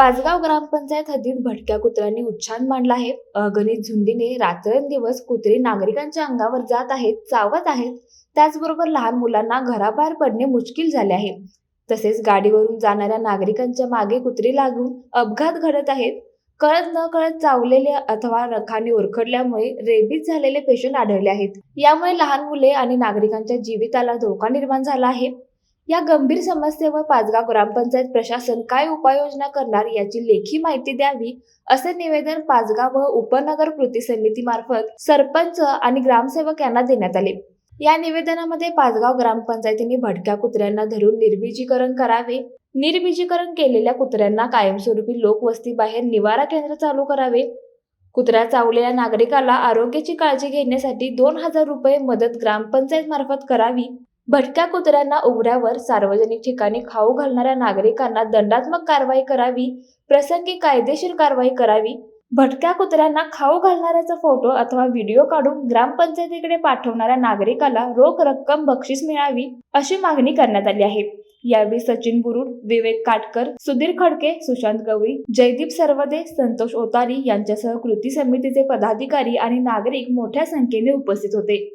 पाचगाव ग्रामपंचायत हद्दीत भटक्या कुत्र्यांनी उच्छान मांडला आहे. अगणित झुंडीने रात्रंदिवस कुत्रे नागरिकांच्या अंगावर जात आहेत चावत आहेत. त्याचबरोबर लहान मुलांना घराबाहेर पडणे मुश्किल झाले आहे. तसेच गाडीवरून जाणाऱ्या नागरिकांच्या मागे कुत्रे लागून अपघात घडत आहेत. कळत न कळत चावलेले अथवा रखाने उरखडल्यामुळे रेबीज झालेले पेशंट आढळले आहेत. यामुळे लहान मुले आणि नागरिकांच्या जीविताला धोका निर्माण झाला आहे. या गंभीर समस्येवर पाचगाव ग्रामपंचायत प्रशासन काय उपाययोजना करणार याची लेखी माहिती द्यावी असे निवेदन पाचगाव व उपनगर कृती समितीमार्फत सरपंच आणि ग्रामसेवक यांना देण्यात आले. या निवेदनामध्ये पाचगाव ग्रामपंचायतीने भटक्या कुत्र्यांना धरून निर्बीजीकरण करावे निर्बीजीकरण केलेल्या कुत्र्यांना कायमस्वरूपी लोकवस्तीबाहेर निवारा केंद्र चालू करावे. कुत्रा चावलेल्या नागरिकाला आरोग्याची काळजी घेण्यासाठी दोन हजार रुपये मदत ग्रामपंचायत मार्फत करावी. भटक्या कुत्र्यांना उघड्यावर सार्वजनिक ठिकाणी खाऊ घालणाऱ्या नागरिकांना दंडात्मक कारवाई करावी प्रसंगी कायदेशीर कारवाई करावी. भटक्या कुत्र्यांना खाऊ घालणाऱ्याचा फोटो अथवा व्हिडिओ काढून ग्रामपंचायतीकडे पाठवणाऱ्या नागरिकाला रोख रक्कम बक्षीस मिळावी अशी मागणी करण्यात आली आहे. यावेळी सचिन बुरुड विवेक काटकर सुधीर खडके सुशांत गवळी जयदीप सरवदे संतोष ओतारी यांच्यासह कृती समितीचे पदाधिकारी आणि नागरिक मोठ्या संख्येने उपस्थित होते.